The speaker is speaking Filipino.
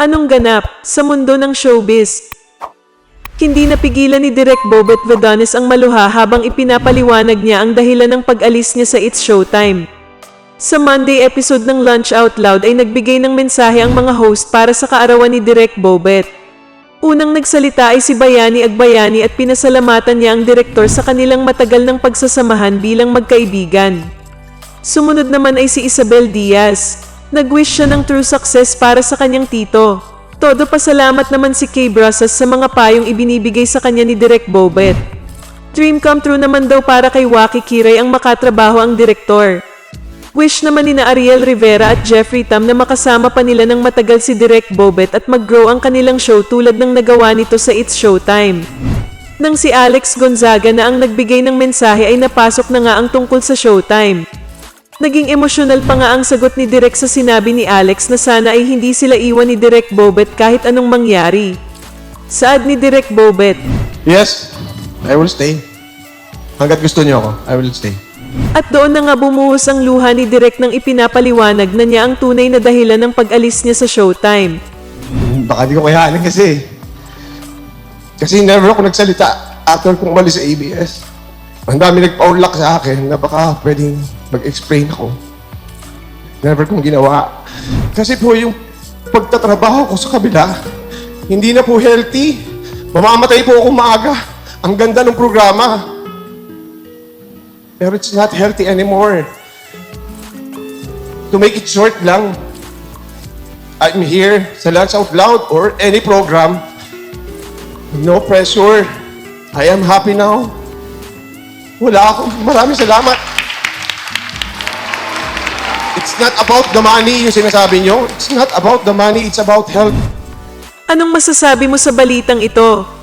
Anong ganap sa mundo ng showbiz? Hindi napigilan ni Direk Bobet Vadones ang maluha habang ipinapaliwanag niya ang dahilan ng pag-alis niya sa It's Showtime. Sa Monday episode ng Lunch Out Loud ay nagbigay ng mensahe ang mga host para sa kaarawan ni Direk Bobet. Unang nagsalita ay si Bayani Agbayani at pinasalamatan niya ang direktor sa kanilang matagal ng pagsasamahan bilang magkaibigan. Sumunod naman ay si Isabel Diaz. Nag-wish siya ng true success para sa kanyang tito. Todo pasalamat naman si Kay Brasas sa mga payong ibinibigay sa kanya ni Direk Bobet. Dream come true naman daw para kay Waki Kiray ang makatrabaho ang direktor. Wish naman ni na Ariel Rivera at Jeffrey Tam na makasama pa nila ng matagal si Direk Bobet at mag-grow ang kanilang show tulad ng nagawa nito sa It's Showtime. Nang si Alex Gonzaga na ang nagbigay ng mensahe ay napasok na nga ang tungkol sa Showtime. Naging emosyonal pa nga ang sagot ni Direk sa sinabi ni Alex na sana ay hindi sila iwan ni Direk Bobet kahit anong mangyari. Saad ni Direk Bobet, Yes, I will stay. Hanggat gusto niyo ako, I will stay. At doon na nga bumuhos ang luha ni Direk nang ipinapaliwanag na niya ang tunay na dahilan ng pag-alis niya sa Showtime. Baka di ko kayanin kasi. Kasi never ako nagsalita after kong umalis sa ABS. Ang dami nagpa-unlock sa akin na baka pwedeng mag-explain ako. Never kong ginawa. Kasi po yung pagtatrabaho ko sa kabila, hindi na po healthy. Mamamatay po ako maaga. Ang ganda ng programa. Pero it's not healthy anymore. To make it short lang, I'm here sa Lunch Out Loud or any program. No pressure. I am happy now. Wala ako. Maraming salamat. It's not about the money yung sinasabi nyo. It's not about the money. It's about health. Anong masasabi mo sa balitang ito?